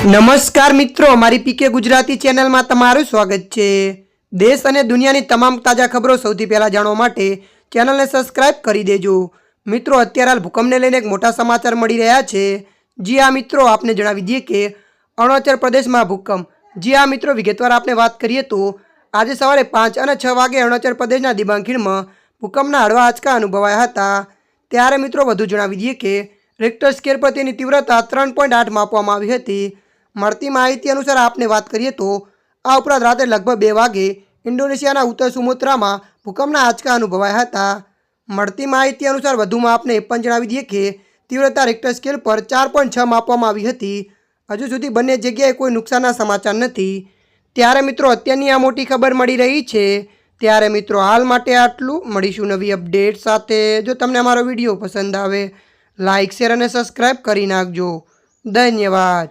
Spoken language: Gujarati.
નમસ્કાર મિત્રો, અમારી પીકે ગુજરાતી ચેનલમાં તમારું સ્વાગત છે. દેશ અને દુનિયાની તમામ તાજા ખબરો સૌથી પહેલાં જાણવા માટે ચેનલને સબસ્ક્રાઇબ કરી દેજો. મિત્રો, અત્યારે હાલ ભૂકંપને લઈને એક મોટા સમાચાર મળી રહ્યા છે. જી આ મિત્રો, આપને જણાવી દઈએ કે અરુણાચલ પ્રદેશમાં ભૂકંપ. જી આ મિત્રો, વિગતવાર આપણે વાત કરીએ તો આજે સવારે પાંચ અને છ વાગે અરુણાચલ પ્રદેશના દિબાંગ ખીણમાં ભૂકંપના હળવા આંચકા અનુભવાયા હતા. ત્યારે મિત્રો, વધુ જણાવી દઈએ કે રેક્ટર સ્કેલ પર તેની તીવ્રતા ત્રણ પોઈન્ટ આઠ માપવામાં આવી હતી. મળતી માહિતી અનુસાર આપને વાત કરીએ તો, આ ઉપરાંત રાત્રે લગભગ બે વાગે ઇન્ડોનેશિયાના ઉત્તર સુમુત્રામાં ભૂકંપના આંચકા અનુભવાયા હતા. મળતી માહિતી અનુસાર વધુમાં આપને એ પણ જણાવી દઈએ કે, તીવ્રતા રેક્ટર સ્કેલ પર ચાર પોઈન્ટ છ માપવામાં આવી હતી. હજુ સુધી બંને જગ્યાએ કોઈ નુકસાનના સમાચાર નથી. ત્યારે મિત્રો, અત્યારની આ મોટી ખબર મળી રહી છે. ત્યારે મિત્રો, હાલ માટે આટલું. મળીશું નવી અપડેટ સાથે. જો તમને અમારો વીડિયો પસંદ આવે લાઇક શેર અને સબસ્ક્રાઈબ કરી નાખજો. ધન્યવાદ.